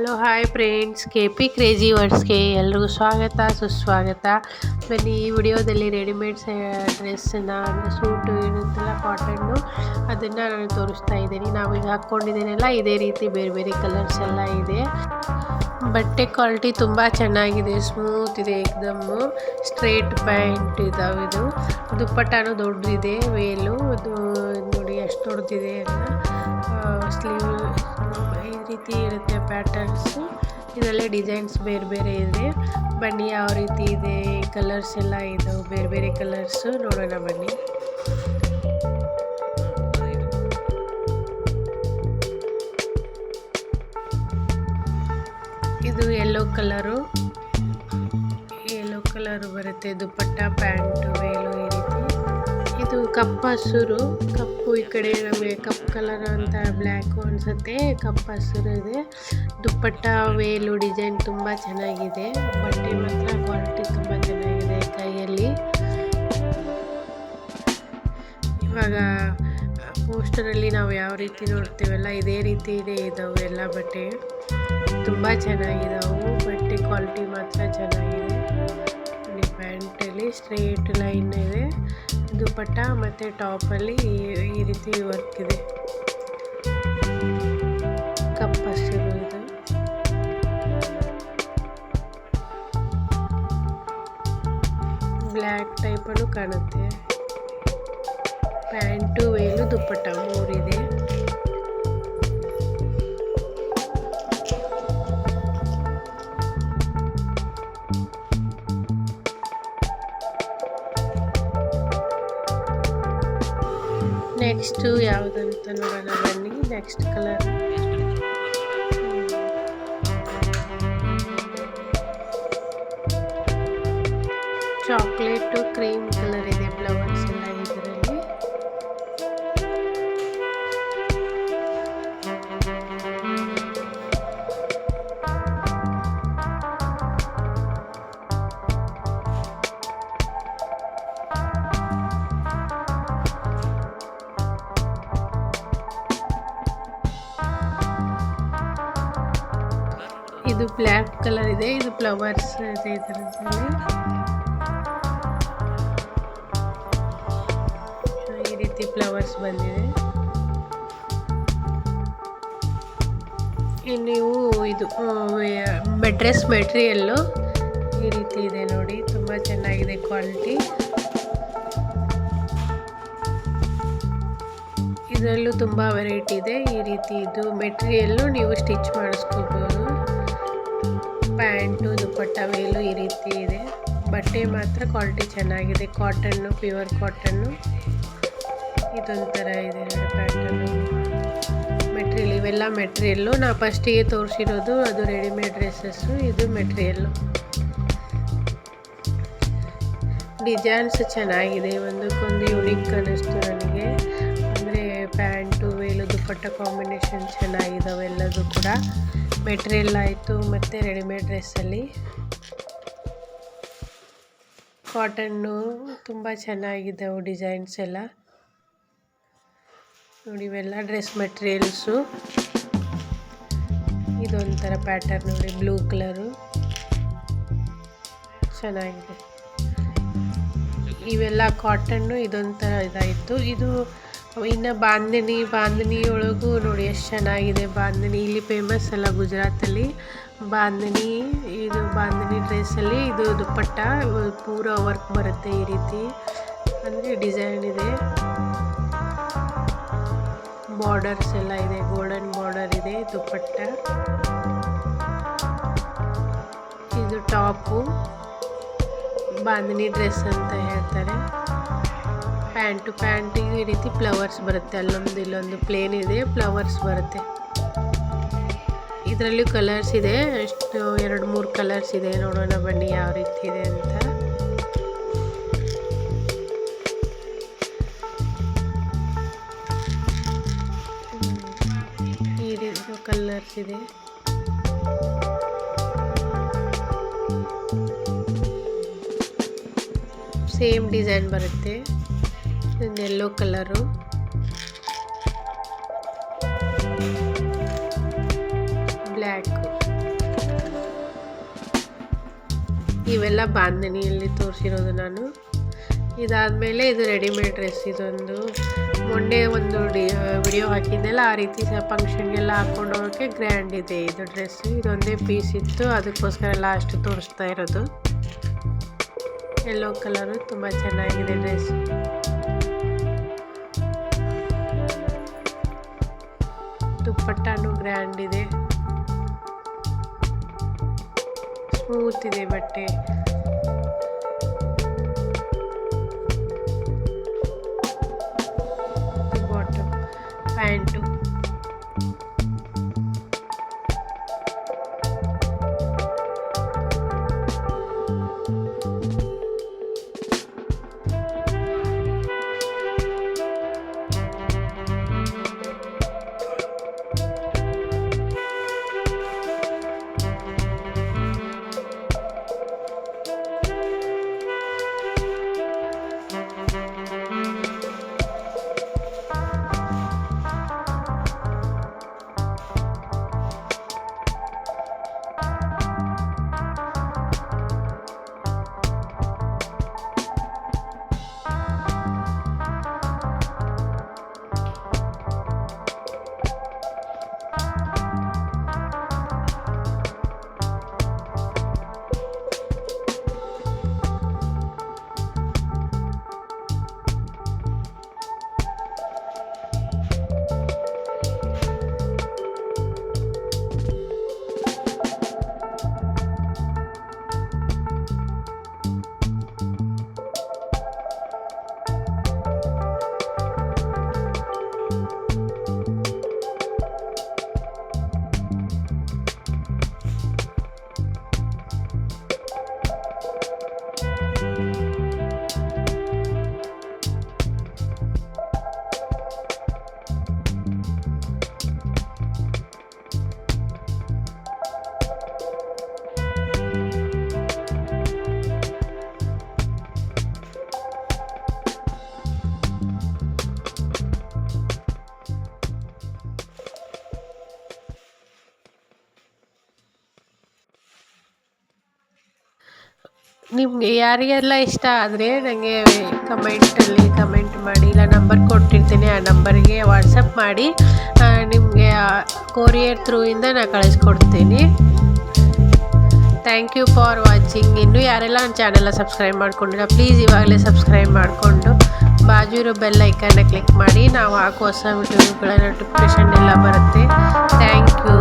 Hello, hi friends. K P crazy ವರ್ಡ್ಸ್ಗೆ ಎಲ್ರಿಗೂ ಸ್ವಾಗತ, ಸುಸ್ವಾಗತ. ಬನ್ನಿ, ಈ ವಿಡಿಯೋದಲ್ಲಿ ರೆಡಿಮೇಡ್ ಡ್ರೆಸ್ಸನ್ನು, ಅಂದರೆ ಸೂಟು ಇರುತ್ತಲ್ಲ ಕಾಟನ್ನು ಅದನ್ನು ನಾನು ತೋರಿಸ್ತಾ ಇದ್ದೀನಿ. ನಾವೀಗ ಹಾಕ್ಕೊಂಡಿದ್ದೇನೆಲ್ಲ, ಇದೇ ರೀತಿ ಬೇರೆ ಬೇರೆ ಕಲರ್ಸ್ ಎಲ್ಲ ಇದೆ. ಬಟ್ಟೆ ಕ್ವಾಲಿಟಿ ತುಂಬ ಚೆನ್ನಾಗಿದೆ, ಸ್ಮೂತ್ ಇದೆ ಏಕ್ದಮ್ಮು ಸ್ಟ್ರೇಟ್ ಪ್ಯಾಂಟ್ ಇದಾವೆ ಇದು. ದುಪ್ಪಟ್ಟನೂ ದೊಡ್ಡದಿದೆ ವೇಲು. ಅದು, ನೋಡಿ, ಎಷ್ಟು ದೊಡ್ಡದಿದೆ ಅಂತ. ಸ್ಲೀವ್ ರೀತಿ ಇರುತ್ತೆ ಪ್ಯಾಟರ್ನ್ಸು ಇದರಲ್ಲೇ ಡಿಸೈನ್ಸ್ ಬೇರೆ ಬೇರೆ ಇದೆ. ಬನ್ನಿ ಯಾವ ರೀತಿ ಇದೆ ಕಲರ್ಸ್ ಎಲ್ಲ ಇದಾವೆ ಬೇರೆ ಬೇರೆ ಕಲರ್ಸು ನೋಡೋಣ ಬನ್ನಿ. ಇದು ಯೆಲ್ಲೋ ಕಲರು ಯೆಲ್ಲೋ ಕಲರ್ ಬರುತ್ತೆ. ದುಪ್ಪಟ್ಟ ಪ್ಯಾಂಟು, ವೇಲು ಈ ರೀತಿ. ಇದು ಕಪ್ಪು ಹಸುರು. ಕಪ್ಪು ಈ ಕಡೆ ನಮಗೆ ಕಪ್ಪು ಕಲರ್ ಅಂತ ಬ್ಲ್ಯಾಕು ಅನಿಸುತ್ತೆ. ಕಪ್ಪ ಹಸುರು ಇದೆ. ದುಪ್ಪಟ್ಟ, ವೇಲು ಡಿಸೈನ್ ತುಂಬ ಚೆನ್ನಾಗಿದೆ. ಬಟ್ಟೆ ಮಾತ್ರ ಕ್ವಾಲಿಟಿ ತುಂಬ ಚೆನ್ನಾಗಿದೆ ಕೈಯಲ್ಲಿ. ಇವಾಗ ಪೋಸ್ಟರಲ್ಲಿ ನಾವು ಯಾವ ರೀತಿ ನೋಡ್ತೀವಲ್ಲ, ಇದೇ ರೀತಿ ಇದೆ ಇದಾವೆ ಎಲ್ಲ ಬಟ್ಟೆ. ತುಂಬ ಚೆನ್ನಾಗಿದಾವೆ. ಬಟ್ಟೆ ಕ್ವಾಲಿಟಿ ಮಾತ್ರ ಚೆನ್ನಾಗಿದೆ. ನೋಡಿ ಸ್ಟ್ರೈಟ್ ಲೈನ್ ಇದೆ. ದುಪ್ಪಟ್ಟ ಮತ್ತು ಟಾಪಲ್ಲಿ ಈ ರೀತಿ ವರ್ಕ್ ಇದು. ಬ್ಲ್ಯಾಕ್ ಟೈಪಲ್ಲೂ ಕಾಣುತ್ತೆ. ಪ್ಯಾಂಟು ವೇಲು ದುಪ್ಪಟ್ಟ ಮೂರಿದೆ ನೆಕ್ಸ್ಟು ಯಾವುದಂತ ನೋಡೋಣ ಬನ್ನಿ next colour chocolate cream colour ಇದೆ ಫ್ಲವರ್ಸ್ ಇದು ಬ್ಲ್ಯಾಕ್ ಕಲರ್ ಇದೆ, ಇದು ಫ್ಲವರ್ಸ್ ಇದೆ ಇದರಲ್ಲಿ. ಈ ರೀತಿ ಫ್ಲವರ್ಸ್ ಬಂದಿದೆ. ನೀವು ಇದು ಡ್ರೆಸ್ ಮೆಟೀರಿಯಲ್ಲು ಈ ರೀತಿ ಇದೆ ನೋಡಿ, ತುಂಬ ಚೆನ್ನಾಗಿದೆ ಕ್ವಾಲಿಟಿ. ಇದರಲ್ಲೂ ತುಂಬ ವೆರೈಟಿ ಇದೆ, ಈ ರೀತಿ ಇದು ಮೆಟೀರಿಯಲ್ಲು ನೀವು ಸ್ಟಿಚ್ ಮಾಡಿಸ್ಕೋಬೋದು. ಪ್ಯಾಂಟು ದುಪ್ಪಟ್ಟ ಮೇಲೂ ಈ ರೀತಿ ಇದೆ. ಬಟ್ಟೆ ಮಾತ್ರ ಕ್ವಾಲಿಟಿ ಚೆನ್ನಾಗಿದೆ. Cotton, pure cotton. ಇದೊಂಥರ ಇದೆ ಪ್ಯಾಂಟನ್ನು. ಮೆಟ್ರಿಯಲ್, ಇವೆಲ್ಲ ಮೆಟ್ರಿಯಲ್ಲು. ನಾ ಫಸ್ಟಿಗೆ ತೋರಿಸಿರೋದು ಅದು ರೆಡಿಮೇಡ್ ಡ್ರೆಸ್ಸಸ್ಸು, ಇದು ಮೆಟ್ರಿಯಲ್ಲು. ಡಿಸೈನ್ಸ್ ಚೆನ್ನಾಗಿದೆ. ಒಂದಕ್ಕೊಂದು ಯುನಿಕ್ ಅನ್ನಿಸ್ತು ನನಗೆ. ಅಂದರೆ ಪ್ಯಾಂಟು ದುಪ್ಪಟ್ಟ ಕಾಂಬಿನೇಷನ್ ಚೆನ್ನಾಗಿದ್ದಾವೆ ಎಲ್ಲದೂ ಕೂಡ. ಮೆಟೀರಿಯಲ್ ಆಯಿತು ಮತ್ತು ರೆಡಿಮೇಡ್ ಡ್ರೆಸ್ಸಲ್ಲಿ ಕಾಟನ್ನು ತುಂಬ ಚೆನ್ನಾಗಿದ್ದಾವೆ ಡಿಸೈನ್ಸ್ ಎಲ್ಲ. ನೋಡಿ, ಇವೆಲ್ಲ ಡ್ರೆಸ್ ಮೆಟೀರಿಯಲ್ಸು ಇದೊಂಥರ ಪ್ಯಾಟರ್ನ್ ನೋಡಿ ಬ್ಲೂ ಕಲರು ಚೆನ್ನಾಗಿದೆ. ಇವೆಲ್ಲ ಕಾಟನ್ನು ಇದೊಂಥರ ಇದಾಯಿತು. ಇದು ಇನ್ನು ಬಾಂದಣಿ ಬಾಂದಣಿ ಒಳಗೂ ನೋಡಿ ಎಷ್ಟು ಚೆನ್ನಾಗಿದೆ ಬಾಂದಣಿ ಇಲ್ಲಿ ಫೇಮಸ್ ಅಲ್ಲ ಗುಜರಾತಲ್ಲಿ. ಬಾಂದಣಿ ಇದು ಬಾಂದಣಿ ಡ್ರೆಸ್ಸಲ್ಲಿ ಇದು ದುಪ್ಪಟ್ಟ ಪೂರ ವರ್ಕ್ ಬರುತ್ತೆ ಈ ರೀತಿ. ಅಂದರೆ ಡಿಸೈನ್ ಇದೆ. ಬಾರ್ಡರ್ಸ್ ಎಲ್ಲ ಇದೆ ಗೋಲ್ಡನ್ ಬಾರ್ಡರ್ ಇದೆ, ದುಪ್ಪಟ್ಟ. ಇದು ಟಾಪು ಬಾಂದಣಿ ಡ್ರೆಸ್ ಅಂತ ಹೇಳ್ತಾರೆ. ಪ್ಯಾಂಟು ಪ್ಯಾಂಟಿಗೆ ಈ ರೀತಿ ಫ್ಲವರ್ಸ್ ಬರುತ್ತೆ. ಅಲ್ಲೊಂದು, ಇಲ್ಲೊಂದು ಪ್ಲೇನ್ ಇದೆ, ಫ್ಲವರ್ಸ್ ಬರುತ್ತೆ. ಇದರಲ್ಲಿ ಕಲರ್ಸ್ ಇದೆ. ಎಷ್ಟು, ಎರಡು, ಮೂರು ಕಲರ್ಸ್ ಇದೆ. ನೋಡೋಣ ಬನ್ನಿ ಯಾವ ರೀತಿ ಇದೆ ಅಂತ. ಈ ರೀತಿ ಕಲರ್ಸ್ ಇದೆ. ಸೇಮ್ ಡಿಸೈನ್ ಬರುತ್ತೆ. ಒಂದು ಯೆಲ್ಲೋ ಕಲರು ಬ್ಲ್ಯಾಕು ಇವೆಲ್ಲ ಬಾಂಧನಿಯಲ್ಲಿ ತೋರಿಸಿರೋದು ನಾನು. ಇದಾದಮೇಲೆ ಇದು ರೆಡಿಮೇಡ್ ಡ್ರೆಸ್ ಇದೊಂದು. ಮೊನ್ನೆ ಒಂದು ಡಿ ವಿಡಿಯೋ ಹಾಕಿದ್ದೆಲ್ಲ ಆ ರೀತಿ ಫಂಕ್ಷನ್ಗೆಲ್ಲ ಹಾಕ್ಕೊಂಡು ಹೋಗೋಕ್ಕೆ ಗ್ರ್ಯಾಂಡ್ ಇದೆ ಇದು ಡ್ರೆಸ್ಸು ಇದೊಂದೇ ಪೀಸ್ ಇತ್ತು, ಅದಕ್ಕೋಸ್ಕರ ಲಾಸ್ಟ್ ತೋರಿಸ್ತಾ ಇರೋದು. ಎಲ್ಲೋ ಕಲರು ತುಂಬ ಚೆನ್ನಾಗಿದೆ ಡ್ರೆಸ್ ದುಪ್ಪಟ್ಟಾನು ಗ್ರ್ಯಾಂಡ್ ಇದೆ. ಸ್ಮೂತ್ ಇದೆ ಬಟ್ಟೆ. ನಿಮಗೆ ಯಾರಿಗೆಲ್ಲ ಇಷ್ಟ ಆದರೆ ನನಗೆ ಕಮೆಂಟಲ್ಲಿ ಕಮೆಂಟ್ ಮಾಡಿ, ಇಲ್ಲ ನಂಬರ್ ಕೊಟ್ಟಿರ್ತೀನಿ, ಆ ನಂಬರ್ಗೆ ವಾಟ್ಸಪ್ ಮಾಡಿ ನಿಮಗೆ ಕೊರಿಯರ್ ಥ್ರೂಯಿಂದ ನಾನು ಕಳಿಸ್ಕೊಡ್ತೀನಿ. ಥ್ಯಾಂಕ್ ಯು ಫಾರ್ ವಾಚಿಂಗ್ ಇನ್ನೂ ಯಾರೆಲ್ಲ ನನ್ನ ಚಾನೆಲ್ಲ ಸಬ್ಸ್ಕ್ರೈಬ್ ಮಾಡ್ಕೊಂಡಿಲ್ಲ ಪ್ಲೀಸ್ ಇವಾಗಲೇ ಸಬ್ಸ್ಕ್ರೈಬ್ ಮಾಡಿಕೊಂಡು ಬಾಜು ಇರೋ ಬೆಲ್ ಕ್ಲಿಕ್ ಮಾಡಿ, ನಾವು ಹಾಕೋ ಹೊಸ ವಿಡಿಯೋಗಳ ನೋಟಿಫಿಕೇಷನ್ ಎಲ್ಲ ಬರುತ್ತೆ. Thank you